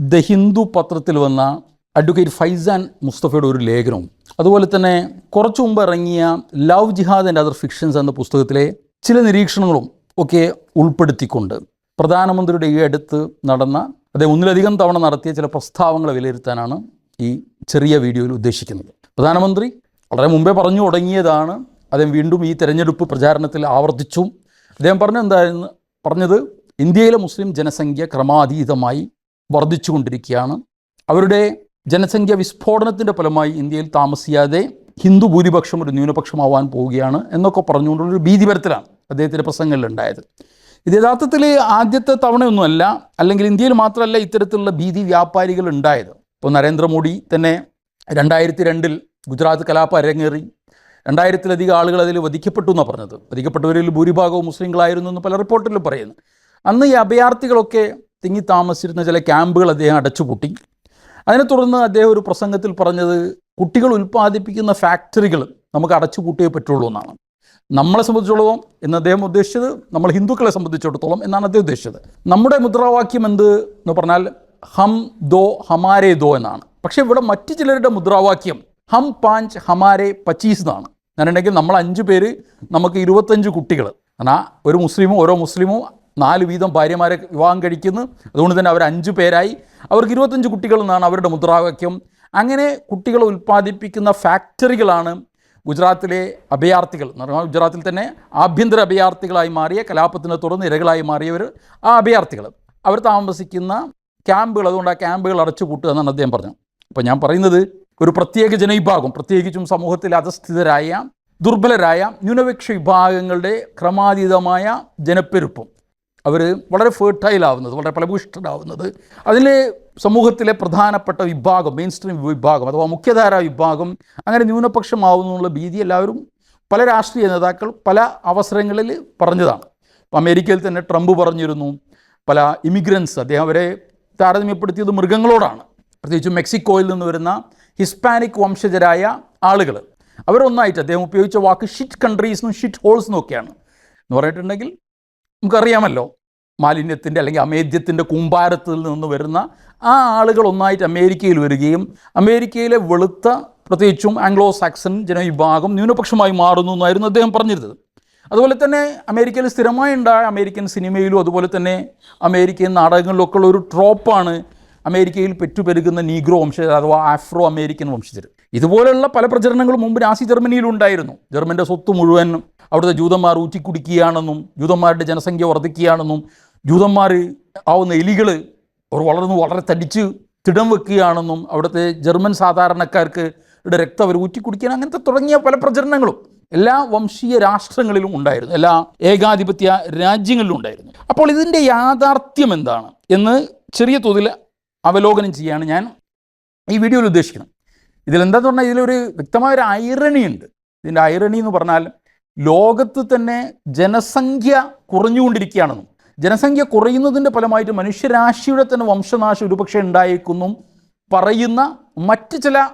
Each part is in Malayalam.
ദ ഹിന്ദു പത്രത്തിൽ വന്ന അഡ്വക്കേറ്റ് ഫൈസാൻ മുസ്തഫയുടെ ഒരു ലേഖനവും. അതുപോലെ തന്നെ കുറച്ചു മുമ്പ് ഇറങ്ങിയ love jihad and other fictions എന്ന പുസ്തകത്തിലെ ചില നിരീക്ഷണങ്ങളും ഒക്കെ ഉൾപ്പെടുത്തിക്കൊണ്ട് പ്രധാനമന്ത്രിയുടെ ഈ അടുത്ത് നടന്ന അദ്ദേഹം ഒന്നിലധികം തവണ നടത്തിയ ചില പ്രസ്താവങ്ങളെ വിലയിരുത്താനാണ് ഈ ചെറിയ വീഡിയോയിൽ ഉദ്ദേശിക്കുന്നത്. പ്രധാനമന്ത്രി വളരെ മുമ്പേ പറഞ്ഞു തുടങ്ങിയതാണ്. അദ്ദേഹം വീണ്ടും ഈ തെരഞ്ഞെടുപ്പ് പ്രചാരണത്തിൽ ആവർത്തിച്ചു. അദ്ദേഹം പറഞ്ഞ എന്തായിരുന്നു പറഞ്ഞത് ഇന്ത്യയിലെ മുസ്ലിം ജനസംഖ്യ ക്രമാതീതമായി വർദ്ധിച്ചുകൊണ്ടിരിക്കുകയാണ്. അവരുടെ ജനസംഖ്യ വിസ്ഫോടനത്തിന്റെ ഫലമായി ഇന്ത്യയിൽ താമസിയാതെ ഹിന്ദു ഭൂരിപക്ഷം ഒരു ന്യൂനപക്ഷമാവാൻ പോവുകയാണ് എന്നൊക്കെ പറഞ്ഞുകൊണ്ടുള്ളൊരു ഭീതിപരത്തിലാണ് അദ്ദേഹത്തിന്റെ പ്രസംഗങ്ങളിലുണ്ടായത് ഇത് യഥാർത്ഥത്തിൽ ആദ്യത്തെ തവണയൊന്നുമല്ല അല്ലെങ്കിൽ ഇന്ത്യയിൽ മാത്രമല്ല ഇത്തരത്തിലുള്ള ഭീതി വ്യാപാരികൾ ഉണ്ടായത്. ഇപ്പോൾ നരേന്ദ്രമോദി തന്നെ രണ്ടായിരത്തി രണ്ടിൽ ഗുജറാത്ത് കലാപ അരങ്ങേറി. രണ്ടായിരത്തിലധികം ആളുകൾ അതിൽ വധിക്കപ്പെട്ടു എന്നാണ് പറഞ്ഞത്. വധിക്കപ്പെട്ടവരിൽ ഭൂരിഭാഗവും മുസ്ലിങ്ങളായിരുന്നു എന്ന് പല റിപ്പോർട്ടിലും പറയുന്നു. അന്ന് ഈ അഭയാർത്ഥികളൊക്കെ തിങ്ങി താമസിച്ചിരുന്ന ചില ക്യാമ്പുകൾ അദ്ദേഹം അടച്ചുപൂട്ടി. അതിനെ തുടർന്ന് അദ്ദേഹം ഒരു പ്രസംഗത്തിൽ പറഞ്ഞത് കുട്ടികൾ ഉൽപ്പാദിപ്പിക്കുന്ന ഫാക്ടറികൾ നമുക്ക് അടച്ചുപൂട്ടിയേ പറ്റുള്ളൂ എന്നാണ്. നമ്മളെ സംബന്ധിച്ചിടത്തോളം എന്ന് അദ്ദേഹം ഉദ്ദേശിച്ചത് നമ്മൾ ഹിന്ദുക്കളെ സംബന്ധിച്ചിടത്തോളം എന്നാണ് അദ്ദേഹം ഉദ്ദേശിച്ചത്. നമ്മുടെ മുദ്രാവാക്യം എന്ത്? എന്ന് പറഞ്ഞാൽ ഹം ദോ ഹമാരേ ദോ എന്നാണ്. പക്ഷേ ഇവിടെ മറ്റു ചിലരുടെ മുദ്രാവാക്യം ഹം പാഞ്ച് ഹമാരെ പച്ചീസ് എന്നാണ്. ഞാനുണ്ടെങ്കിൽ നമ്മൾ അഞ്ച് പേര് നമുക്ക് ഇരുപത്തഞ്ച് കുട്ടികൾ എന്നാൽ ഒരു മുസ്ലിമും ഓരോ മുസ്ലിമും നാല് വീതം ഭാര്യമാരെ വിവാഹം കഴിക്കുന്നു. അതുകൊണ്ട് തന്നെ അവർ അഞ്ച് പേരായി. അവർക്ക് ഇരുപത്തഞ്ച് കുട്ടികൾ എന്നാണ് അവരുടെ മുദ്രാവാക്യം. അങ്ങനെ കുട്ടികളെ ഉൽപ്പാദിപ്പിക്കുന്ന ഫാക്ടറികളാണ് ഗുജറാത്തിലെ അഭയാർത്ഥികൾ. എന്ന് പറഞ്ഞാൽ ഗുജറാത്തിൽ തന്നെ ആഭ്യന്തര അഭയാർത്ഥികളായി മാറിയ കലാപത്തിനെ തുടർന്ന് ഇരകളായി മാറിയവർ ആ അഭയാർത്ഥികൾ. അവർ താമസിക്കുന്ന ക്യാമ്പുകൾ അതുകൊണ്ട് ആ ക്യാമ്പുകൾ അടച്ചു പൂട്ടുക എന്നാണ് അദ്ദേഹം പറഞ്ഞത്. അപ്പോൾ ഞാൻ പറയുന്നത് ഒരു പ്രത്യേക ജനവിഭാഗം പ്രത്യേകിച്ചും സമൂഹത്തിൽ അധസ്ഥിതരായ ദുർബലരായ ന്യൂനപക്ഷ വിഭാഗങ്ങളുടെ ക്രമാതീതമായ ജനപ്പെരുപ്പം. അവർ വളരെ ഫേർട്ടൈലാവുന്നത് വളരെ ഫലഭൂഷ്ടരാവുന്നത് അതിൽ സമൂഹത്തിലെ പ്രധാനപ്പെട്ട വിഭാഗം മെയിൻ സ്ട്രീം വിഭാഗം അഥവാ മുഖ്യധാര വിഭാഗം അങ്ങനെ ന്യൂനപക്ഷമാവുന്നു എന്നുള്ള ഭീതി എല്ലാവരും പല രാഷ്ട്രീയ നേതാക്കൾ പല അവസരങ്ങളിൽ പറഞ്ഞതാണ്. അമേരിക്കയിൽ തന്നെ ട്രംപ് പറഞ്ഞിരുന്നു പല ഇമിഗ്രൻസ് അദ്ദേഹം അവരെ താരതമ്യപ്പെടുത്തിയത് മൃഗങ്ങളോടാണ്. പ്രത്യേകിച്ച് മെക്സിക്കോയിൽ നിന്ന് വരുന്ന ഹിസ്പാനിക് വംശജരായ ആളുകൾ. അവരൊന്നായിട്ട് അദ്ദേഹം ഉപയോഗിച്ച വാക്ക് ഷിറ്റ് കൺട്രീസ് എന്നും ഷിറ്റ് ഹോൾസ് എന്നൊക്കെയാണ് എന്ന് പറഞ്ഞിട്ടുണ്ടെങ്കിൽ നമുക്കറിയാമല്ലോ മാലിന്യത്തിന്റെ അല്ലെങ്കിൽ അമേദ്യത്തിന്റെ കൂമ്പാരത്തിൽ നിന്ന് വരുന്ന ആ ആളുകൾ ഒന്നായിട്ട് അമേരിക്കയിൽ വരികയും അമേരിക്കയിലെ വെളുത്ത പ്രത്യേകിച്ചും ആംഗ്ലോ സാക്സൺ ജനവിഭാഗം ന്യൂനപക്ഷമായി മാറുന്നു എന്നായിരുന്നു അദ്ദേഹം പറഞ്ഞിരുന്നത്. അതുപോലെ തന്നെ അമേരിക്കയിൽ സ്ഥിരമായി ഉണ്ടായ അമേരിക്കൻ സിനിമയിലും അതുപോലെ തന്നെ അമേരിക്കൻ നാടകങ്ങളിലൊക്കെ ഉള്ള ഒരു ട്രോപ്പാണ് അമേരിക്കയിൽ പെറ്റുപെരുകുന്ന നീഗ്രോ വംശജർ അഥവാ ആഫ്രോ അമേരിക്കൻ വംശജർ. ഇതുപോലെയുള്ള പല പ്രചരണങ്ങളും മുമ്പ് നാസി ജർമ്മനിയിലുണ്ടായിരുന്നു ജർമ്മന്റെ സ്വത്ത് മുഴുവൻ അവിടുത്തെ ജൂതന്മാർ ഊറ്റിക്കുടിക്കുകയാണെന്നും ജൂതന്മാരുടെ ജനസംഖ്യ വർദ്ധിക്കുകയാണെന്നും ജൂതന്മാർ ആവുന്ന എലികൾ അവർ വളർന്നു വളരെ തടിച്ച് തിടം വെക്കുകയാണെന്നും അവിടുത്തെ ജർമ്മൻ സാധാരണക്കാർക്ക് രക്തം അവർ ഊറ്റിക്കുടിക്കാൻ അങ്ങനത്തെ തുടങ്ങിയ പല പ്രചരണങ്ങളും എല്ലാ വംശീയ രാഷ്ട്രങ്ങളിലും ഉണ്ടായിരുന്നു. എല്ലാ ഏകാധിപത്യ രാജ്യങ്ങളിലും ഉണ്ടായിരുന്നു. അപ്പോൾ ഇതിന്റെ യാഥാർത്ഥ്യം എന്താണ് എന്ന് ചെറിയ തോതിൽ അവലോകനം ചെയ്യാണ് ഞാൻ ഈ വീഡിയോയിൽ ഉദ്ദേശിക്കുന്നത്. ഇതിലെന്താന്ന് പറഞ്ഞാൽ ഇതിലൊരു വ്യക്തമായ ഒരു ഐറണി ഉണ്ട്. ഇതിന്റെ ഐറണി എന്ന് പറഞ്ഞാൽ ലോകത്ത് തന്നെ ജനസംഖ്യ കുറഞ്ഞുകൊണ്ടിരിക്കുകയാണെന്നും ജനസംഖ്യ കുറയുന്നതിന്റെ ഫലമായിട്ട് മനുഷ്യരാശിയുടെ തന്നെ വംശനാശം ഒരുപക്ഷെ ഉണ്ടായേക്കുന്നും പറയുന്ന മറ്റ് ചില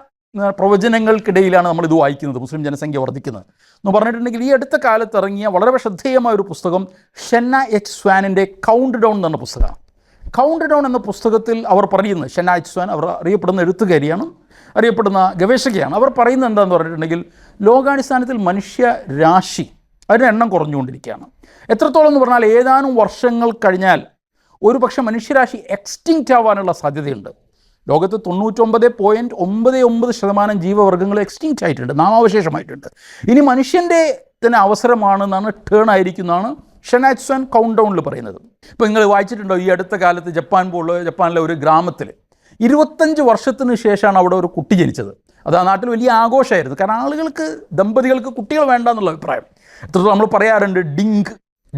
പ്രവചനങ്ങൾക്കിടയിലാണ് നമ്മൾ ഇത് വായിക്കുന്നത് മുസ്ലിം ജനസംഖ്യ വർദ്ധിക്കുന്നത്. എന്ന് പറഞ്ഞിട്ടുണ്ടെങ്കിൽ ഈ അടുത്ത കാലത്ത് ഇറങ്ങിയ വളരെ ശ്രദ്ധേയമായ ഒരു പുസ്തകം ഷെന്ന എച്ച് സ്വാനിന്റെ കൗണ്ട് ഡൗൺ എന്ന പുസ്തകമാണ്. കൗണ്ട് ഡൗൺ എന്ന പുസ്തകത്തിൽ അവർ പറയുന്നത് ഷെന്ന എച്ച് സ്വാൻ അവർ അറിയപ്പെടുന്ന എഴുത്തുകാരിയാണ്. അറിയപ്പെടുന്ന ഗവേഷകയാണ്. അവർ പറയുന്നത് എന്താണെന്ന് പറഞ്ഞിട്ടുണ്ടെങ്കിൽ ലോകാടിസ്ഥാനത്തിൽ മനുഷ്യരാശി അതിന്റെ എണ്ണം കുറഞ്ഞുകൊണ്ടിരിക്കുകയാണ്. എത്രത്തോളം എന്ന് പറഞ്ഞാൽ ഏതാനും വർഷങ്ങൾ കഴിഞ്ഞാൽ ഒരു പക്ഷേ മനുഷ്യരാശി എക്സ്റ്റിങ്റ്റ് ആവാനുള്ള സാധ്യതയുണ്ട്. ലോകത്ത് തൊണ്ണൂറ്റൊമ്പത് പോയിന്റ് ഒമ്പത് ഒമ്പത് ശതമാനം ജീവവർഗങ്ങൾ എക്സ്റ്റിങ്റ്റ് ആയിട്ടുണ്ട് നാമാവശേഷമായിട്ടുണ്ട്. ഇനി മനുഷ്യന്റെ തന്നെ അവസരമാണ് എന്നാണ് ടേൺ ആയിരിക്കുന്നതാണ് ഷെനാറ്റ്സൺ കൗണ്ട് ഡൗണിൽ പറയുന്നത്. ഇപ്പോൾ നിങ്ങൾ വായിച്ചിട്ടുണ്ടോ ഈ അടുത്ത കാലത്ത് ജപ്പാൻ പോലുള്ള ജപ്പാനിലെ ഒരു ഗ്രാമത്തിൽ ഇരുപത്തഞ്ച് വർഷത്തിന് ശേഷമാണ് അവിടെ ഒരു കുട്ടി ജനിച്ചത്. അത് ആ നാട്ടിൽ വലിയ ആഘോഷമായിരുന്നു. കാരണം ആളുകൾക്ക് ദമ്പതികൾക്ക് കുട്ടികൾ വേണ്ട എന്നുള്ള അഭിപ്രായം. എത്രത്തോളം നമ്മൾ പറയാറുണ്ട് ഡിങ്ക്.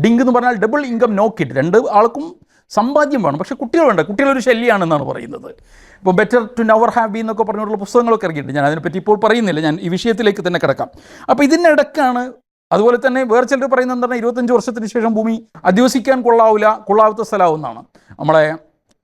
ഡിങ്ക് എന്ന് പറഞ്ഞാൽ ഡബിൾ ഇൻകം നോ കിഡ് രണ്ട് ആൾക്കും സമ്പാദ്യം വേണം. പക്ഷേ കുട്ടികൾ വേണ്ട. കുട്ടികളൊരു ശല്യമാണെന്നാണ് പറയുന്നത്. ഇപ്പോൾ ബെറ്റർ ടു നവർ ഹാബി എന്നൊക്കെ പറഞ്ഞുള്ള പുസ്തകങ്ങളൊക്കെ ഇറങ്ങിയിട്ടുണ്ട്. ഞാൻ അതിനെപ്പറ്റി ഇപ്പോൾ പറയുന്നില്ല. ഞാൻ ഈ വിഷയത്തിലേക്ക് തന്നെ കിടക്കാം. അപ്പോൾ ഇതിനിടക്കാണ് അതുപോലെ തന്നെ വേറെ ചിലർ പറയുന്നത് എന്താണ് ഇരുപത്തഞ്ച് വർഷത്തിന് ശേഷം ഭൂമി അധിവസിക്കാൻ കൊള്ളാവില്ല കൊള്ളാവാത്ത സ്ഥലമാവുന്നതാണ്. നമ്മളെ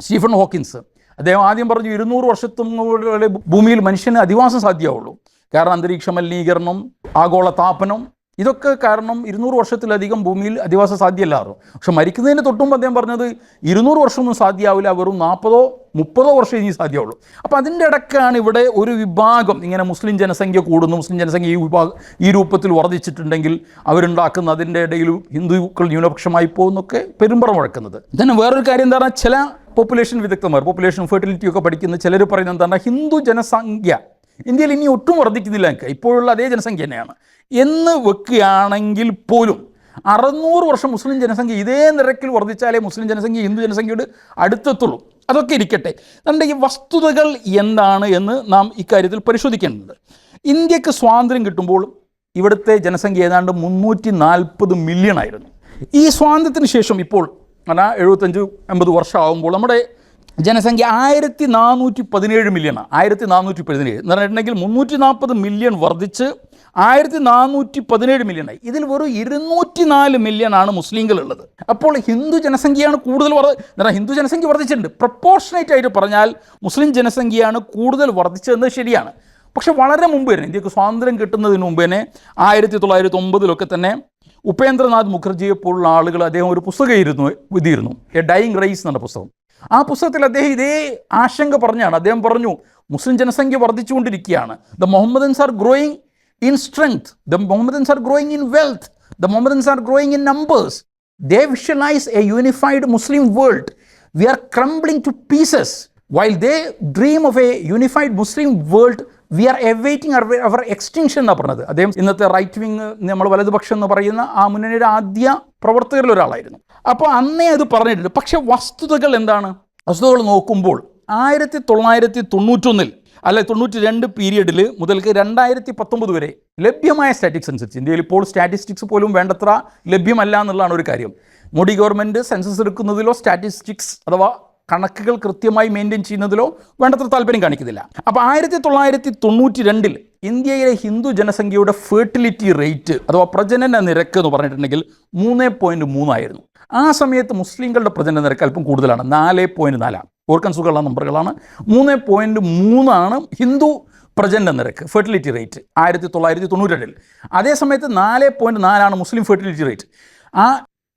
സ്റ്റീഫൻ ഹോക്കിൻസ് അദ്ദേഹം ആദ്യം പറഞ്ഞു ഇരുന്നൂറ് വർഷത്തോടെ ഭൂമിയിൽ മനുഷ്യന് അധിവാസം സാധ്യമാവുള്ളൂ. കാരണം അന്തരീക്ഷ മലിനീകരണം ആഗോള താപനം ഇതൊക്കെ കാരണം ഇരുന്നൂറ് വർഷത്തിലധികം ഭൂമിയിൽ അധിവാസ സാധ്യമല്ലായിരുന്നു പക്ഷെ മരിക്കുന്നതിന് തൊട്ടും അദ്ദേഹം പറഞ്ഞത് ഇരുന്നൂറ് വർഷമൊന്നും സാധ്യമാവില്ല വെറും നാൽപ്പതോ മുപ്പതോ വർഷം ഇനി സാധ്യമുള്ളൂ അപ്പോൾ അതിന്റെ ഇടയ്ക്കാണ് ഇവിടെ ഒരു വിഭാഗം ഇങ്ങനെ മുസ്ലിം ജനസംഖ്യ കൂടുന്നു. മുസ്ലിം ജനസംഖ്യ ഈ വിഭാഗം ഈ രൂപത്തിൽ വർദ്ധിച്ചിട്ടുണ്ടെങ്കിൽ അവരുണ്ടാക്കുന്ന അതിന്റെ ഇടയിൽ ഹിന്ദുക്കൾ ന്യൂനപക്ഷമായി പോകുന്നൊക്കെ പെരുമ്പറ മുഴക്കുന്നത് തന്നെ വേറൊരു കാര്യം എന്താണ് ചില പോപ്പുലേഷൻ വിദഗ്ധന്മാർ പോപ്പുലേഷൻ ഫെർട്ടിലിറ്റി ഒക്കെ പഠിക്കുന്ന ചിലർ പറയുന്നത് എന്താണ് ഹിന്ദു ജനസംഖ്യ ഇന്ത്യയിൽ ഇനി ഒട്ടും വർദ്ധിക്കുന്നില്ല. ഇപ്പോഴുള്ള അതേ ജനസംഖ്യ തന്നെയാണ്. എന്ന് വെക്കുകയാണെങ്കിൽ പോലും അറുന്നൂറ് വർഷം മുസ്ലിം ജനസംഖ്യ ഇതേ നിരക്കിൽ വർദ്ധിച്ചാലേ മുസ്ലിം ജനസംഖ്യ ഹിന്ദു ജനസംഖ്യയോട് അടുത്തെത്തുള്ളൂ. അതൊക്കെ ഇരിക്കട്ടെ. നമ്മുടെ ഈ വസ്തുതകൾ എന്താണ് എന്ന് നാം ഇക്കാര്യത്തിൽ പരിശോധിക്കേണ്ടത് ഇന്ത്യയ്ക്ക് സ്വാതന്ത്ര്യം കിട്ടുമ്പോൾ ഇവിടുത്തെ ജനസംഖ്യ ഏതാണ്ട് മുന്നൂറ്റി നാൽപ്പത് മില്യൺ ആയിരുന്നു. ഈ സ്വാതന്ത്ര്യത്തിന് ശേഷം ഇപ്പോൾ അല്ല എഴുപത്തഞ്ച് എൺപത് വർഷമാകുമ്പോൾ നമ്മുടെ ജനസംഖ്യ ആയിരത്തി നാനൂറ്റി പതിനേഴ് മില്യണാണ് ആയിരത്തി നാനൂറ്റി പതിനേഴ് എന്ന് പറഞ്ഞിട്ടുണ്ടെങ്കിൽ മുന്നൂറ്റി നാൽപ്പത് മില്യൺ വർദ്ധിച്ച് ആയിരത്തി നാനൂറ്റി പതിനേഴ് മില്യണായി ഇതിൽ വെറും ഇരുന്നൂറ്റി നാല് മില്യൺ ആണ് മുസ്ലിങ്ങളുള്ളത് അപ്പോൾ ഹിന്ദു ജനസംഖ്യയാണ് കൂടുതൽ വർദ്ധ ഹിന്ദു ജനസംഖ്യ വർദ്ധിച്ചിട്ടുണ്ട്. പ്രപ്പോർഷനേറ്റ് ആയിട്ട് പറഞ്ഞാൽ മുസ്ലിം ജനസംഖ്യയാണ് കൂടുതൽ വർദ്ധിച്ചതെന്ന് ശരിയാണ്. പക്ഷെ വളരെ മുമ്പ് തന്നെ ഇന്ത്യയ്ക്ക് സ്വാതന്ത്ര്യം കിട്ടുന്നതിന് മുമ്പ് തന്നെ ആയിരത്തി തൊള്ളായിരത്തി ഒമ്പതിലൊക്കെ തന്നെ ഉപേന്ദ്രനാഥ് മുഖർജിയെ പോലുള്ള ആളുകൾ അദ്ദേഹം ഒരു പുസ്തകം ഇരുന്നു എഴുതിയിരുന്നു. എ ഡൈയിങ് റൈസ് എന്നുള്ള പുസ്തകം. ആ പുസ്തകത്തിൽ അദ്ദേഹം ഇതേ ആശങ്ക പറഞ്ഞാണ്. അദ്ദേഹം പറഞ്ഞു മുസ്ലിം ജനസംഖ്യ വർദ്ധിച്ചുകൊണ്ടിരിക്കുകയാണ്. The Muhammadans are growing in strength the Muhammadans are growing in wealth the Muhammadans are growing in numbers they visualise a unified Muslim world we are crumbling to pieces while they dream of a unified Muslim world we are awaiting our extinction എന്നാണ് പറഞ്ഞത്. അദ്ദേഹം ഇന്നത്തെ റൈറ്റ് വിങ് നമ്മൾ വലതുപക്ഷം എന്ന് പറയുന്ന ആ മുന്നണിയുടെ ആദ്യ പ്രവർത്തകരിൽ ഒരാളായിരുന്നു. അപ്പോൾ അന്നേ അത് പറഞ്ഞിട്ടുണ്ട്. പക്ഷേ വസ്തുതകൾ എന്താണ്? വസ്തുതകൾ നോക്കുമ്പോൾ ആയിരത്തി തൊള്ളായിരത്തി തൊണ്ണൂറ്റൊന്നിൽ അല്ലെ തൊണ്ണൂറ്റി രണ്ട് പീരീഡിൽ മുതൽക്ക് രണ്ടായിരത്തി പത്തൊമ്പത് വരെ ലഭ്യമായ സ്റ്റാറ്റിക്സ് അനുസരിച്ച് ഇന്ത്യയിൽ ഇപ്പോൾ സ്റ്റാറ്റിസ്റ്റിക്സ് പോലും വേണ്ടത്ര ലഭ്യമല്ല എന്നുള്ളതാണ് ഒരു കാര്യം. മോഡി ഗവൺമെന്റ് സെൻസസ് എടുക്കുന്നതിലോ സ്റ്റാറ്റിസ്റ്റിക്സ് അഥവാ കണക്കുകൾ കൃത്യമായി മെയിന്റെയിൻ ചെയ്യുന്നതിലോ വേണ്ടത്ര താല്പര്യം കാണിക്കുന്നില്ല. അപ്പോൾ ആയിരത്തി തൊള്ളായിരത്തി തൊണ്ണൂറ്റി രണ്ടിൽ ഇന്ത്യയിലെ ഹിന്ദു ജനസംഖ്യയുടെ ഫെർട്ടിലിറ്റി റേറ്റ് അഥവാ പ്രജനന നിരക്ക് എന്ന് പറഞ്ഞിട്ടുണ്ടെങ്കിൽ മൂന്ന് പോയിന്റ് മൂന്നായിരുന്നു ആ സമയത്ത് മുസ്ലിങ്ങളുടെ പ്രജനന നിരക്ക് അല്പം കൂടുതലാണ്. നാല് പോയിന്റ് നാലാണ് ഓർക്കാൻ സുഖമുള്ള നമ്പറുകളാണ്. മൂന്ന് പോയിന്റ് മൂന്നാണ് ഹിന്ദു പ്രജനന നിരക്ക് ഫെർട്ടിലിറ്റി റേറ്റ് ആയിരത്തി തൊള്ളായിരത്തി തൊണ്ണൂറ്റി രണ്ടിൽ അതേസമയത്ത് നാല് പോയിന്റ് നാലാണ് മുസ്ലിം ഫെർട്ടിലിറ്റി റേറ്റ് ആ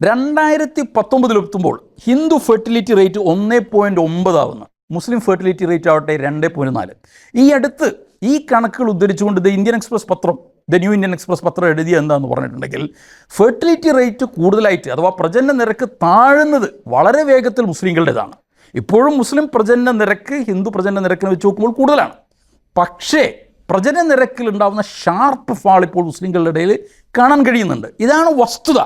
രണ്ടായിരത്തി പത്തൊമ്പതിലെത്തുമ്പോൾ ഹിന്ദു ഫെർട്ടിലിറ്റി റേറ്റ് ഒന്ന് പോയിന്റ് ഒമ്പതാവുന്നു മുസ്ലിം ഫെർട്ടിലിറ്റി റേറ്റ് ആവട്ടെ രണ്ട് പോയിന്റ് നാല്. ഈ അടുത്ത് ഈ കണക്കുകൾ ഉദ്ധരിച്ചുകൊണ്ട് ദ ഇന്ത്യൻ എക്സ്പ്രസ് പത്രം ദ ന്യൂ ഇന്ത്യൻ എക്സ്പ്രസ് പത്രം എഴുതിയ എന്താന്ന് പറഞ്ഞിട്ടുണ്ടെങ്കിൽ ഫെർട്ടിലിറ്റി റേറ്റ് കൂടുതലായിട്ട് അഥവാ പ്രജനന നിരക്ക് താഴുന്നത് വളരെ വേഗത്തിൽ മുസ്ലിങ്ങളുടേതാണ്. ഇപ്പോഴും മുസ്ലിം പ്രജനന നിരക്ക് ഹിന്ദു പ്രജനന നിരക്കിനെ വെച്ച് നോക്കുമ്പോൾ കൂടുതലാണ്. പക്ഷേ പ്രജന നിരക്കിൽ ഉണ്ടാകുന്ന ഷാർപ്പ് ഫാൾ ഇപ്പോൾ മുസ്ലിങ്ങളുടെ ഇടയിൽ കാണാൻ കഴിയുന്നുണ്ട്. ഇതാണ് വസ്തുത.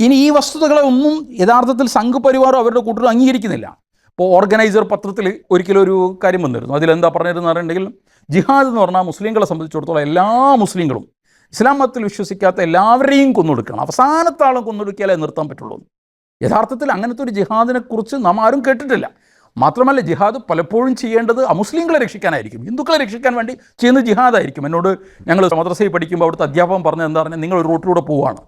ഇനി ഈ വസ്തുതകളെ ഒന്നും യഥാർത്ഥത്തിൽ സംഘപരിവാറോ അവരുടെ കൂട്ടരും അംഗീകരിക്കുന്നില്ല. ഇപ്പോൾ ഓർഗനൈസർ പത്രത്തിൽ ഒരിക്കലും ഒരു കാര്യം വന്നിരുന്നു. അതിലെന്താ പറഞ്ഞിരുന്നു പറഞ്ഞിട്ടുണ്ടെങ്കിൽ ജിഹാദ് എന്ന് പറഞ്ഞാൽ മുസ്ലിങ്ങളെ സംബന്ധിച്ചിടത്തോളം എല്ലാ മുസ്ലിങ്ങളും ഇസ്ലാം മതത്തിൽ വിശ്വസിക്കാത്ത എല്ലാവരെയും കൊന്നൊടുക്കണം. അവസാനത്തെ കൊന്നൊടുക്കിയാലേ നിർത്താൻ പറ്റുള്ളൂ. യഥാർത്ഥത്തിൽ അങ്ങനത്തെ ഒരു ജിഹാദിനെക്കുറിച്ച് നാം ആരും കേട്ടിട്ടില്ല. മാത്രമല്ല ജിഹാദ് പലപ്പോഴും ചെയ്യേണ്ടത് അമുസ്ലിങ്ങളെ രക്ഷിക്കാനായിരിക്കും. ഹിന്ദുക്കളെ രക്ഷിക്കാൻ വേണ്ടി ചെയ്യുന്ന ജിഹാദായിരിക്കും. എന്നോട് ഞങ്ങൾ മദ്രസയിൽ പഠിക്കുമ്പോൾ അവിടുത്തെ അധ്യാപകം പറഞ്ഞത് എന്താ പറഞ്ഞാൽ നിങ്ങൾ ഒരു റൂട്ടിലൂടെ പോവുകയാണ്.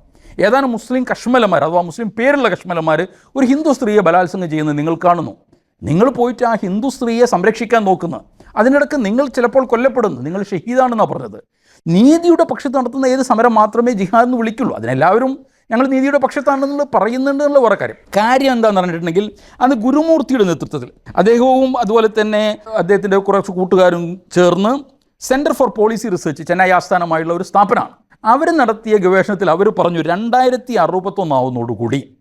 ഏതാനും മുസ്ലിം കശ്മലന്മാർ അഥവാ മുസ്ലിം പേരുള്ള കശ്മലന്മാർ ഒരു ഹിന്ദു സ്ത്രീയെ ബലാത്സംഗം ചെയ്യുന്നത് നിങ്ങൾ കാണുന്നു. നിങ്ങൾ പോയിട്ട് ആ ഹിന്ദു സ്ത്രീയെ സംരക്ഷിക്കാൻ നോക്കുന്നു. അതിനിടക്ക് നിങ്ങൾ ചിലപ്പോൾ കൊല്ലപ്പെടുന്നു. നിങ്ങൾ ഷഹീദാണെന്നാണ് പറഞ്ഞത്. നീതിയുടെ പക്ഷത്ത് നടത്തുന്ന ഏത് സമരം മാത്രമേ ജിഹാദ് എന്ന് വിളിക്കുള്ളൂ. അതിനെല്ലാവരും ഞങ്ങൾ നീതിയുടെ പക്ഷത്താണെന്ന് പറയുന്നുണ്ട് എന്നുള്ള വേറെ കാര്യം. കാര്യം എന്താണെന്ന് പറഞ്ഞിട്ടുണ്ടെങ്കിൽ അന്ന് ഗുരുമൂർത്തിയുടെ നേതൃത്വത്തിൽ. അദ്ദേഹവും അതുപോലെ തന്നെ അദ്ദേഹത്തിന്റെ കുറച്ച് കൂട്ടുകാരും ചേർന്ന് centre for policy research Chennai ആസ്ഥാനമായുള്ള ഒരു സ്ഥാപനമാണ്. അവർ നടത്തിയ ഗവേഷണത്തിൽ അവർ പറഞ്ഞു രണ്ടായിരത്തി അറുപത്തൊന്നാവുന്നതോടുകൂടി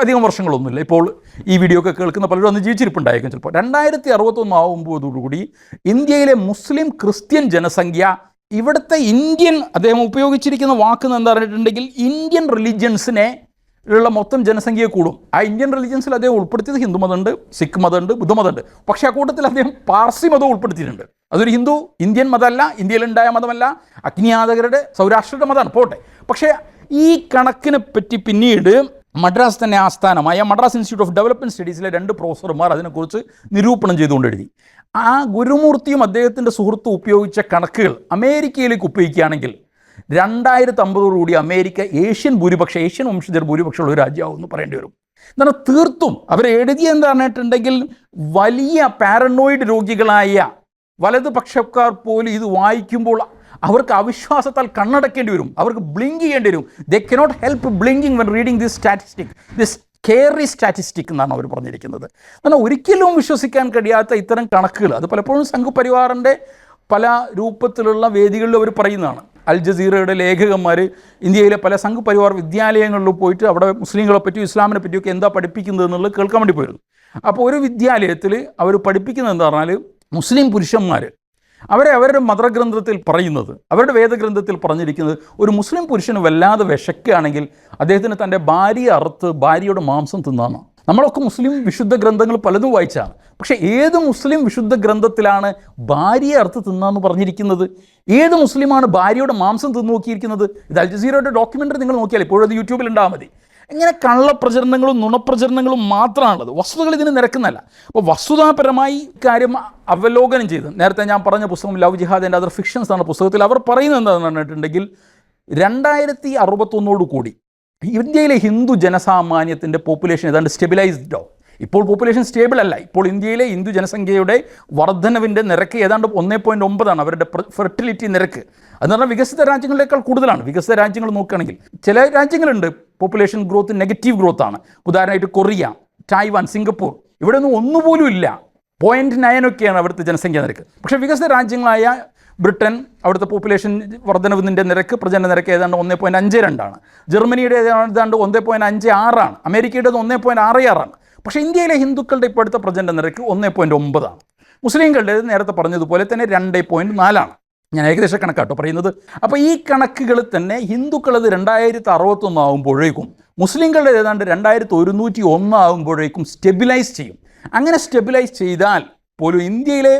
അധികം വർഷങ്ങളൊന്നുമില്ല. ഇപ്പോൾ ഈ വീഡിയോ ഒക്കെ കേൾക്കുന്ന പലരും അന്ന് ജീവിച്ചിരിപ്പുണ്ടായിരിക്കും ചിലപ്പോൾ. രണ്ടായിരത്തി അറുപത്തൊന്നാവുമ്പോഴോടുകൂടി ഇന്ത്യയിലെ മുസ്ലിം ക്രിസ്ത്യൻ ജനസംഖ്യ ഇവിടുത്തെ ഇന്ത്യൻ അദ്ദേഹം ഉപയോഗിച്ചിരിക്കുന്ന വാക്ക് എന്താ പറഞ്ഞിട്ടുണ്ടെങ്കിൽ ഇന്ത്യൻ റിലിജ്യൻസിനെ ഉള്ള മൊത്തം ജനസംഖ്യയെ കൂടും. ആ ഇന്ത്യൻ റിലിജ്യൻസിൽ അദ്ദേഹം ഉൾപ്പെടുത്തിയത് ഹിന്ദു മതമുണ്ട് സിഖ് മതമുണ്ട് ബുദ്ധമതമുണ്ട്. പക്ഷേ ആ കൂട്ടത്തിൽ അദ്ദേഹം പാർസി മതം ഉൾപ്പെടുത്തിയിട്ടുണ്ട്. അതൊരു ഹിന്ദു ഇന്ത്യൻ മതമല്ല ഇന്ത്യയിലുണ്ടായ മതമല്ല അഗ്നിയാതകരുടെ സൗരാഷ്ട്രയുടെ മതമാണ്. പോട്ടെ. പക്ഷേ ഈ കണക്കിനെ പറ്റി പിന്നീട് മദ്രാസ് തന്നെ ആസ്ഥാനമായ മദ്രാസ് ഇൻസ്റ്റിറ്റ്യൂട്ട് ഓഫ് ഡെവലപ്മെന്റ് സ്റ്റഡീസിലെ രണ്ട് പ്രൊഫസർമാർ അതിനെക്കുറിച്ച് നിരൂപണം ചെയ്തുകൊണ്ട് എഴുതി. ആ ഗുരുമൂർത്തിയും അദ്ദേഹത്തിന്റെ സുഹൃത്തും ഉപയോഗിച്ച കണക്കുകൾ അമേരിക്കയിലേക്ക് ഉപയോഗിക്കുകയാണെങ്കിൽ രണ്ടായിരത്തി അമ്പതോടുകൂടി അമേരിക്ക ഏഷ്യൻ ഭൂരിപക്ഷ ഏഷ്യൻ വംശജർ ഭൂരിപക്ഷമുള്ള ഒരു രാജ്യമാവുമെന്ന് പറയേണ്ടി വരും. എന്നാൽ തീർത്തും എന്താ പറഞ്ഞിട്ടുണ്ടെങ്കിൽ വലിയ പാരനോയിഡ് രോഗികളായ വലതുപക്ഷക്കാർ പോലും ഇത് വായിക്കുമ്പോൾ അവർക്ക് അവിശ്വാസത്താൽ കണ്ണടക്കേണ്ടി വരും. അവർക്ക് ബ്ലിങ്ക് ചെയ്യേണ്ടി വരും. They cannot help blinking when reading this statistic this scary statistic എന്നാണ് അവർ പറഞ്ഞിരിക്കുന്നത്. എന്നാൽ ഒരിക്കലും വിശ്വസിക്കാൻ കഴിയാത്ത ഇത്തരം കണക്കുകൾ അത് പലപ്പോഴും സംഘപരിവാറിന്റെ പല രൂപത്തിലുള്ള വേദികളിൽ അവർ പറയുന്നതാണ്. അൽ ജസീറയുടെ ലേഖകന്മാർ ഇന്ത്യയിലെ പല സംഘപരിവാർ വിദ്യാലയങ്ങളിൽ പോയിട്ട് അവിടെ മുസ്ലിങ്ങളെ പറ്റിയും ഇസ്ലാമിനെ പറ്റിയൊക്കെ എന്താ പഠിപ്പിക്കുന്നത് എന്നുള്ളത് കേൾക്കാൻ വേണ്ടി പോയിരുന്നു. അപ്പോൾ ഒരു വിദ്യാലയത്തിൽ അവർ പഠിപ്പിക്കുന്നത് എന്താ പറഞ്ഞാൽ മുസ്ലിം പുരുഷന്മാർ അവരെ അവരുടെ മതഗ്രന്ഥത്തിൽ പറയുന്നത് അവരുടെ വേദഗ്രന്ഥത്തിൽ പറഞ്ഞിരിക്കുന്നത് ഒരു മുസ്ലിം പുരുഷന് വല്ലാതെ വിശക്കുകയാണെങ്കിൽ അദ്ദേഹത്തിന് തന്റെ ഭാര്യ അറുത്ത് ഭാര്യയുടെ മാംസം തിന്നാണ് നമ്മളൊക്കെ മുസ്ലിം വിശുദ്ധ ഗ്രന്ഥങ്ങൾ പലതും വായിച്ചാണ്. പക്ഷേ ഏത് മുസ്ലിം വിശുദ്ധ ഗ്രന്ഥത്തിലാണ് ഭാര്യയെ അറുത്ത് തിന്നാന്ന് പറഞ്ഞിരിക്കുന്നത്? ഏത് മുസ്ലിമാണ് ഭാര്യയുടെ മാംസം തിന്നു നോക്കിയിരിക്കുന്നത്? ഇത് അൽ ജസീറയുടെ ഡോക്യുമെന്ററി നിങ്ങൾ നോക്കിയാൽ ഇപ്പോഴത് യൂട്യൂബിൽ ഉണ്ടാകാൻ മതി. ഇങ്ങനെ കള്ളപ്രചരണങ്ങളും നുണപ്രചരണങ്ങളും മാത്രമാണുള്ളത്. വസ്തുതകൾ ഇതിന് നിരക്കുന്നല്ല അപ്പോൾ വസ്തുതാപരമായി കാര്യം അവലോകനം ചെയ്ത് നേരത്തെ ഞാൻ പറഞ്ഞ പുസ്തകം love jihad and other fictions ആണ് പുസ്തകത്തിൽ അവർ പറയുന്നത് എന്താണെന്ന് പറഞ്ഞിട്ടുണ്ടെങ്കിൽ രണ്ടായിരത്തി അറുപത്തൊന്നോട് കൂടി ഇന്ത്യയിലെ ഹിന്ദു ജനസാമാന്യത്തിന്റെ പോപ്പുലേഷൻ ഏതാണ്ട് സ്റ്റെബിലൈസ്ഡോ ഇപ്പോൾ പോപ്പുലേഷൻ സ്റ്റേബിൾ അല്ല. ഇപ്പോൾ ഇന്ത്യയിലെ ഹിന്ദു ജനസംഖ്യയുടെ വർധനവിന്റെ നിരക്ക് ഏതാണ്ട് ഒന്നേ പോയിന്റ് ഒമ്പതാണ് അവരുടെ ഫെർട്ടിലിറ്റി നിരക്ക്. എന്ന് പറഞ്ഞാൽ വികസിത രാജ്യങ്ങളേക്കാൾ കൂടുതലാണ്. വികസിത രാജ്യങ്ങൾ നോക്കുകയാണെങ്കിൽ ചില രാജ്യങ്ങളുണ്ട്. പോപ്പുലേഷൻ ഗ്രോത്ത് നെഗറ്റീവ് ഗ്രോത്ത് ആണ്. ഉദാഹരണമായിട്ട് കൊറിയ ടൈവാൻ സിംഗപ്പൂർ. ഇവിടെ ഒന്നും ഒന്നുപോലും ഇല്ല. പോയിന്റ് നയനൊക്കെയാണ് അവിടുത്തെ ജനസംഖ്യാ നിരക്ക്. പക്ഷേ വികസിത രാജ്യങ്ങളായ ബ്രിട്ടൻ അവിടുത്തെ പോപ്പുലേഷൻ വർധനവിന്റെ നിരക്ക് പ്രജനന നിരക്ക് ഏതാണ്ട് ഒന്നേ പോയിന്റ് അഞ്ച് രണ്ടാണ് ജർമ്മനിയുടെ ഏതാണ്ട് ഒന്നേ പോയിന്റ് അഞ്ച് ആറാണ് അമേരിക്കയുടെ ഒന്നേ പോയിന്റ് ആറ് ആറാണ് പക്ഷേ ഇന്ത്യയിലെ ഹിന്ദുക്കളുടെ ഇപ്പോഴത്തെ പ്രജനന നിരക്ക് ഒന്നേ പോയിന്റ് ഒമ്പതാണ് മുസ്ലിങ്ങളുടെ നേരത്തെ പറഞ്ഞതുപോലെ തന്നെ രണ്ട് പോയിന്റ് നാലാണ് ഞാൻ ഏകദേശ കണക്കാട്ടോ പറയുന്നത്. അപ്പോൾ ഈ കണക്കുകൾ തന്നെ ഹിന്ദുക്കളത് രണ്ടായിരത്തി അറുപത്തൊന്ന് ആകുമ്പോഴേക്കും മുസ്ലിങ്ങളുടെ ഏതാണ്ട് രണ്ടായിരത്തി ഒരുന്നൂറ്റി ഒന്ന് ആകുമ്പോഴേക്കും സ്റ്റെബിലൈസ് ചെയ്യും. അങ്ങനെ സ്റ്റെബിലൈസ് ചെയ്താൽ പോലും ഇന്ത്യയിലെ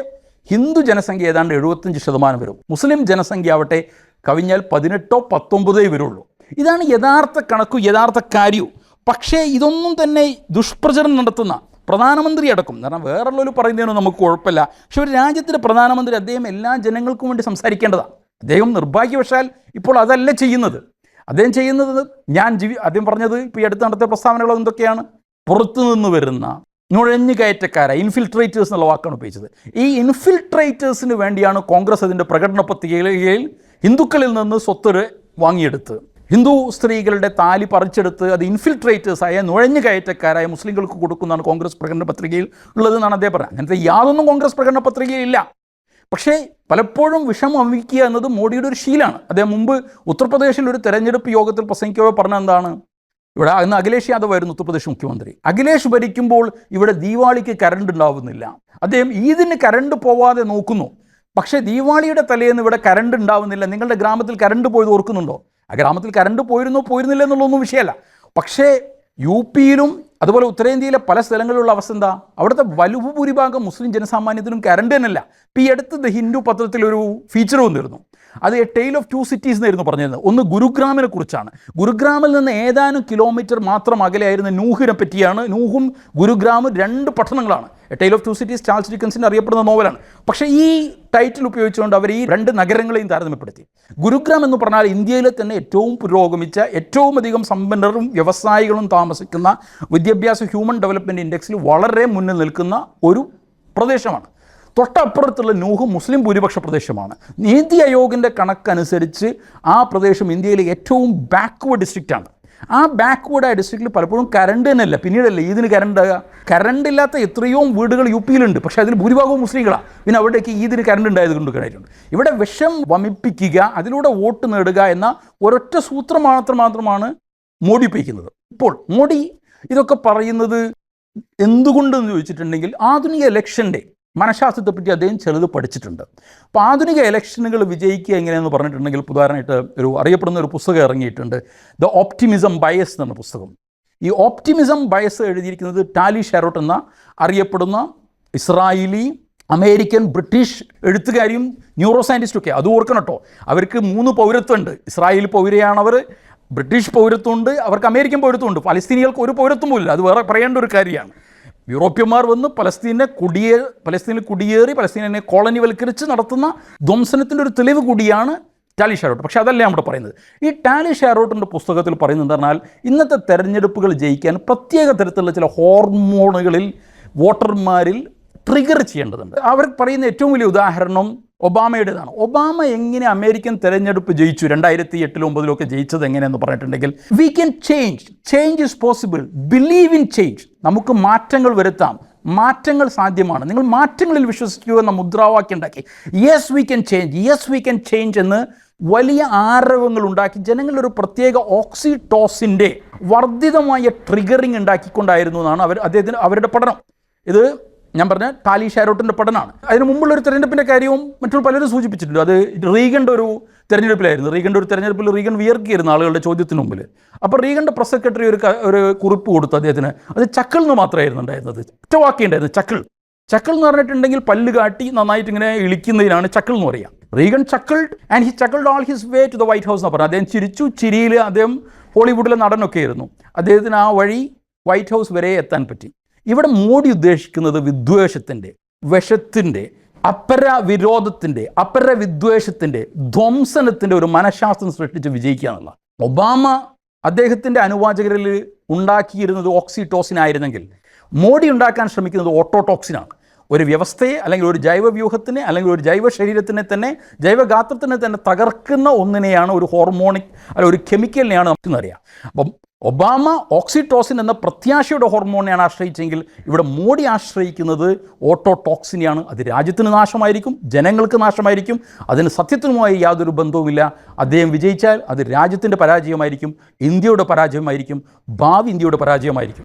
ഹിന്ദു ജനസംഖ്യ ഏതാണ്ട് എഴുപത്തഞ്ച് ശതമാനം വരും. മുസ്ലിം ജനസംഖ്യ ആവട്ടെ കവിഞ്ഞാൽ പതിനെട്ടോ പത്തൊമ്പതേ വരുള്ളൂ. ഇതാണ് യഥാർത്ഥ കണക്കും യഥാർത്ഥ കാര്യവും പക്ഷേ ഇതൊന്നും തന്നെ ദുഷ്പ്രചരണം നടത്തുന്ന പ്രധാനമന്ത്രി അടക്കം. കാരണം വേറുള്ളവർ പറയുന്നതിനൊന്നും നമുക്ക് കുഴപ്പമില്ല. പക്ഷെ ഒരു രാജ്യത്തിന്റെ പ്രധാനമന്ത്രി അദ്ദേഹം എല്ലാ ജനങ്ങൾക്കും വേണ്ടി സംസാരിക്കേണ്ടതാണ് അദ്ദേഹം നിർഭാഗ്യവശാൽ ഇപ്പോൾ അതല്ല ചെയ്യുന്നത്. അദ്ദേഹം ചെയ്യുന്നത് ഞാൻ ജീവി അദ്ദേഹം പറഞ്ഞത് ഇപ്പോൾ ഈ അടുത്ത് നടത്തിയ പ്രസ്താവനകൾ എന്തൊക്കെയാണ്? പുറത്തു നിന്ന് വരുന്ന നുഴഞ്ഞു കയറ്റക്കാരെ ഇൻഫിൽട്രേറ്റേഴ്സ് എന്നുള്ള വാക്കാണ് ഉപയോഗിച്ചത്. ഈ ഇൻഫിൽട്രേറ്റേഴ്സിന് വേണ്ടിയാണ് കോൺഗ്രസ് അതിന്റെ പ്രകടന പത്രികയിൽ ഹിന്ദുക്കളിൽ നിന്ന് സ്വത്തൊരു വാങ്ങിയെടുത്ത്. ഹിന്ദു സ്ത്രീകളുടെ താലി പറിച്ചെടുത്ത് അത് ഇൻഫിൽട്രേറ്റേഴ്സായ നുഴഞ്ഞു കയറ്റക്കാരായ മുസ്ലിങ്ങൾക്ക് കൊടുക്കുന്നതാണ് കോൺഗ്രസ് പ്രകടന പത്രികയിൽ ഉള്ളതെന്നാണ് അദ്ദേഹം പറഞ്ഞത്. അങ്ങനത്തെ യാതൊന്നും കോൺഗ്രസ് പ്രകടന പത്രികയിൽ ഇല്ല. പക്ഷേ പലപ്പോഴും വിഷം അമിക്കുക എന്നത് മോഡിയുടെ ഒരു ശീലമാണ്. അദ്ദേഹം മുമ്പ് ഉത്തർപ്രദേശിൽ ഒരു തെരഞ്ഞെടുപ്പ് യോഗത്തിൽ പ്രസംഗിക്കവേ പറഞ്ഞ എന്താണ്? ഇവിടെ അന്ന് അഖിലേഷ് യാദവ് ആയിരുന്നു ഉത്തർപ്രദേശ് മുഖ്യമന്ത്രി. അഖിലേഷ് ഭരിക്കുമ്പോൾ ഇവിടെ ദീപാവലിക്ക് കരണ്ട് ഉണ്ടാവുന്നില്ല. അദ്ദേഹം ഈദിന് കരണ്ട് പോവാതെ നോക്കുന്നു. പക്ഷേ ദീപാവലിയുടെ തലേന്ന് ഇവിടെ കരണ്ട് ഉണ്ടാവുന്നില്ല. നിങ്ങളുടെ ഗ്രാമത്തിൽ കരണ്ട് പോയത് ഓർക്കുന്നുണ്ടോ? ആ ഗ്രാമത്തിൽ കരണ്ട് പോയിരുന്നോ പോയിരുന്നില്ല എന്നുള്ളതൊന്നും വിഷയമല്ല. പക്ഷേ യു പിയിലും അതുപോലെ ഉത്തരേന്ത്യയിലെ പല സ്ഥലങ്ങളിലുള്ള അവസ്ഥ എന്താ? അവിടുത്തെ വലുഭൂരിഭാഗം ഭൂരിഭാഗം മുസ്ലിം ജനസാമാന്യത്തിനും കരണ്ട് തന്നെയല്ല. ഇപ്പം ഈ അടുത്ത് ദ ഹിന്ദു പത്രത്തിലൊരു ഫീച്ചർ വന്നിരുന്നു. അത് a tale of two cities എന്നായിരുന്നു പറഞ്ഞിരുന്നത്. ഒന്ന് ഗുരുഗ്രാമിനെ കുറിച്ചാണ്. ഗുരുഗ്രാമിൽ നിന്ന് ഏതാനും കിലോമീറ്റർ മാത്രം അകലെയായിരുന്ന നൂഹിനെ പറ്റിയാണ്. നൂഹും ഗുരുഗ്രാമും രണ്ട് പട്ടണങ്ങളാണ് a tale of two cities Charles ഡിക്കൻസിന്റെ അറിയപ്പെടുന്ന നോവലാണ്. പക്ഷേ ഈ ടൈറ്റിൽ ഉപയോഗിച്ചുകൊണ്ട് അവർ ഈ രണ്ട് നഗരങ്ങളെയും താരതമ്യപ്പെടുത്തി. ഗുരുഗ്രാം എന്ന് പറഞ്ഞാൽ ഇന്ത്യയിലെ തന്നെ ഏറ്റവും പുരോഗമിച്ച ഏറ്റവും അധികം സമ്പന്നരും വ്യവസായികളും താമസിക്കുന്ന വിദ്യാഭ്യാസ ഹ്യൂമൻ ഡെവലപ്മെന്റ് ഇൻഡെക്സിൽ വളരെ മുന്നിൽ നിൽക്കുന്ന ഒരു പ്രദേശമാണ്. തൊട്ടപ്പുറത്തുള്ള നൂഹ് മുസ്ലിം ഭൂരിപക്ഷ പ്രദേശമാണ്. നീതി ആയോഗിന്റെ കണക്കനുസരിച്ച് ആ പ്രദേശം ഇന്ത്യയിലെ ഏറ്റവും ബാക്ക്വേർഡ് ഡിസ്ട്രിക്റ്റാണ് ആ ബാക്ക്വേർഡ് ആയ ഡിസ്ട്രിക്റ്റിൽ പലപ്പോഴും കറണ്ട് തന്നെയല്ല. പിന്നീടല്ലേ ഇതിന് കറണ്ട് കറണ്ട് ഇല്ലാത്ത എത്രയോ വീടുകൾ യു പിയിലുണ്ട് പക്ഷേ അതിൽ ഭൂരിഭാഗവും മുസ്ലിങ്ങളാണ് പിന്നെ അവിടേക്ക് ഈദിന് കറണ്ട് ഉണ്ടായത് കൊണ്ട് കഴിഞ്ഞിട്ടുണ്ട് ഇവിടെ വിഷം വമിപ്പിക്കുക അതിലൂടെ വോട്ട് നേടുക എന്ന ഒരൊറ്റ സൂത്രം മാത്രം മാത്രമാണ് മോഡി ഉപയോഗിക്കുന്നത്. ഇപ്പോൾ മോഡി ഇതൊക്കെ പറയുന്നത് എന്തുകൊണ്ടെന്ന് ചോദിച്ചിട്ടുണ്ടെങ്കിൽ ആധുനിക ഇലക്ഷന്റെ മനഃശാസ്ത്രത്തെപ്പറ്റി അദ്ദേഹം ചിലത് പഠിച്ചിട്ടുണ്ട്. അപ്പോൾ ആധുനിക ഇലക്ഷനുകൾ വിജയിക്കുക എങ്ങനെയെന്ന് പറഞ്ഞിട്ടുണ്ടെങ്കിൽ ഉദാഹരണമായിട്ട് ഒരു അറിയപ്പെടുന്ന ഒരു പുസ്തകം ഇറങ്ങിയിട്ടുണ്ട്. ദ ഓപ്റ്റിമിസം ബയസ് എന്ന പുസ്തകം. ഈ ഓപ്റ്റിമിസം ബയസ് എഴുതിയിരിക്കുന്നത് ടാലി ഷെറോട്ട് എന്ന അറിയപ്പെടുന്ന ഇസ്രായേലി അമേരിക്കൻ ബ്രിട്ടീഷ് എഴുത്തുകാരിയും ന്യൂറോ സയന്റിസ്റ്റൊക്കെ അത് ഓർക്കണം കേട്ടോ. അവർക്ക് മൂന്ന് പൗരത്വമുണ്ട്. ഇസ്രായേൽ പൗരയാണവർ ബ്രിട്ടീഷ് പൗരത്വമുണ്ട് അവർക്ക് അമേരിക്കൻ പൗരത്വമുണ്ട്. പലസ്തീനികൾക്ക് ഒരു പൗരത്വമില്ല അത് വേറെ പറയേണ്ട ഒരു കാര്യമാണ്. യൂറോപ്യന്മാർ വന്ന് പലസ്തീനെ കുടിയേ പലസ്തീനിൽ കുടിയേറി പലസ്തീനെ കോളനിവൽക്കരിച്ച് നടത്തുന്ന ധ്വംസനത്തിന്റെ ഒരു തെളിവ് കൂടിയാണ് ടാലി ഷാരോട്ട്. പക്ഷേ അതല്ല നമ്മുടെ പറയുന്നത്. ഈ ടാലി ഷാരോട്ടിന്റെ പുസ്തകത്തിൽ പറയുന്നത് പറഞ്ഞാൽ ഇന്നത്തെ തെരഞ്ഞെടുപ്പുകൾ ജയിക്കാൻ പ്രത്യേക തരത്തിലുള്ള ചില ഹോർമോണുകളിൽ വോട്ടർമാരിൽ ട്രിഗർ ചെയ്യേണ്ടതുണ്ട്. അവർ പറയുന്ന ഏറ്റവും വലിയ ഉദാഹരണം ഒബാമയുടേതാണ്. ഒബാമ എങ്ങനെ അമേരിക്കൻ തെരഞ്ഞെടുപ്പ് ജയിച്ചു? രണ്ടായിരത്തി എട്ടിലും ഒമ്പതിലും ഒക്കെ ജയിച്ചത് എങ്ങനെയെന്ന് പറഞ്ഞിട്ടുണ്ടെങ്കിൽ we can change change is possible believe in change നമുക്ക് മാറ്റങ്ങൾ വരുത്താം. മാറ്റങ്ങൾ സാധ്യമാണ്. നിങ്ങൾ മാറ്റങ്ങളിൽ വിശ്വസിക്കൂ എന്ന മുദ്രാവാക്യം ഉണ്ടാക്കി. Yes we can change yes we can change എന്ന് വലിയ ആരവങ്ങൾ ഉണ്ടാക്കി. ജനങ്ങളിൽ ഒരു പ്രത്യേക ഓക്സിടോസിന്റെ വർദ്ധിതമായ ട്രിഗറിങ് ഉണ്ടാക്കിക്കൊണ്ടായിരുന്നു എന്നാണ് അവർ അദ്ദേഹത്തിന് അവരുടെ പഠനം. ഇത് ഞാൻ പറഞ്ഞ ടാലി ഷാരോട്ടിന്റെ പഠനമാണ് അതിന് മുമ്പുള്ള ഒരു തെരഞ്ഞെടുപ്പിന്റെ കാര്യവും മറ്റുള്ള പലരും സൂചിപ്പിച്ചിട്ടുണ്ട്. അത് റീഗന്റെ ഒരു തെരഞ്ഞെടുപ്പിലായിരുന്നു. റീഗന്റെ ഒരു തെരഞ്ഞെടുപ്പിൽ റീഗൻ വിയർക്കിയിരുന്നു ആളുകളുടെ ചോദ്യത്തിന് മുമ്പിൽ അപ്പോൾ റീഗന്റെ പ്രസ് സെക്രട്ടറി ഒരു ഒരു കുറിപ്പ് കൊടുത്തു അദ്ദേഹത്തിന് അത് ചക്കൾ എന്ന് മാത്രമായിരുന്നു ഉണ്ടായിരുന്നത്. ഒറ്റ വാക്കിയുണ്ടായിരുന്നു ചക്കൾ. ചക്കൾ എന്ന് പറഞ്ഞിട്ടുണ്ടെങ്കിൽ പല്ല് കാട്ടി നന്നായിട്ട് ഇങ്ങനെ ഇളിക്കുന്നതിനാണ് ചക്കൾ എന്ന് പറയുക Reagan chuckled and he chuckled all his way to the White House എന്ന് പറഞ്ഞു. അദ്ദേഹം ചിരിച്ചു ചിരിയിൽ അദ്ദേഹം ഹോളിവുഡിലെ നടനൊക്കെ ആയിരുന്നു. അദ്ദേഹത്തിന് ആ വഴി വൈറ്റ് ഹൗസ് വരെ എത്താൻ പറ്റി. ഇവിടെ മോഡി ഉദ്ദേശിക്കുന്നത് വിദ്വേഷത്തിന്റെ വിഷത്തിന്റെ അപര വിരോധത്തിന്റെ അപര വിദ്വേഷത്തിന്റെ ധ്വംസനത്തിന്റെ ഒരു മനഃശാസ്ത്രം സൃഷ്ടിച്ച് വിജയിക്കുക എന്നുള്ള ഒബാമ അദ്ദേഹത്തിന്റെ അനുവാചകരിൽ ഉണ്ടാക്കിയിരുന്നത് ഓക്സിറ്റോസിൻ ആയിരുന്നെങ്കിൽ മോഡി ഉണ്ടാക്കാൻ ശ്രമിക്കുന്നത് ഓട്ടോടോക്സിനാണ്. ഒരു വ്യവസ്ഥയെ അല്ലെങ്കിൽ ഒരു ജൈവ വ്യൂഹത്തിനെ അല്ലെങ്കിൽ ഒരു ജൈവ ശരീരത്തിനെ തന്നെ ജൈവഗാത്രത്തിനെ തന്നെ തകർക്കുന്ന ഒന്നിനെയാണ് ഒരു ഹോർമോണിക് അല്ലെങ്കിൽ ഒരു കെമിക്കലിനെയാണ് നമുക്കെന്നറിയാം. അപ്പം ഒബാമ ഓക്സിറ്റോസിൻ എന്ന പ്രത്യാശയുടെ ഹോർമോണിനെയാണ് ആശ്രയിച്ചെങ്കിൽ ഇവിടെ മോഡി ആശ്രയിക്കുന്നത് ഓട്ടോടോക്സിനെയാണ്. അത് രാജ്യത്തിന് നാശമായിരിക്കും ജനങ്ങൾക്ക് നാശമായിരിക്കും അതിന് സത്യത്തിനുമായി യാതൊരു ബന്ധവുമില്ല. അദ്ദേഹം വിജയിച്ചാൽ അത് രാജ്യത്തിന്റെ പരാജയമായിരിക്കും ഇന്ത്യയുടെ പരാജയമായിരിക്കും ഭാവി ഇന്ത്യയുടെ പരാജയമായിരിക്കും.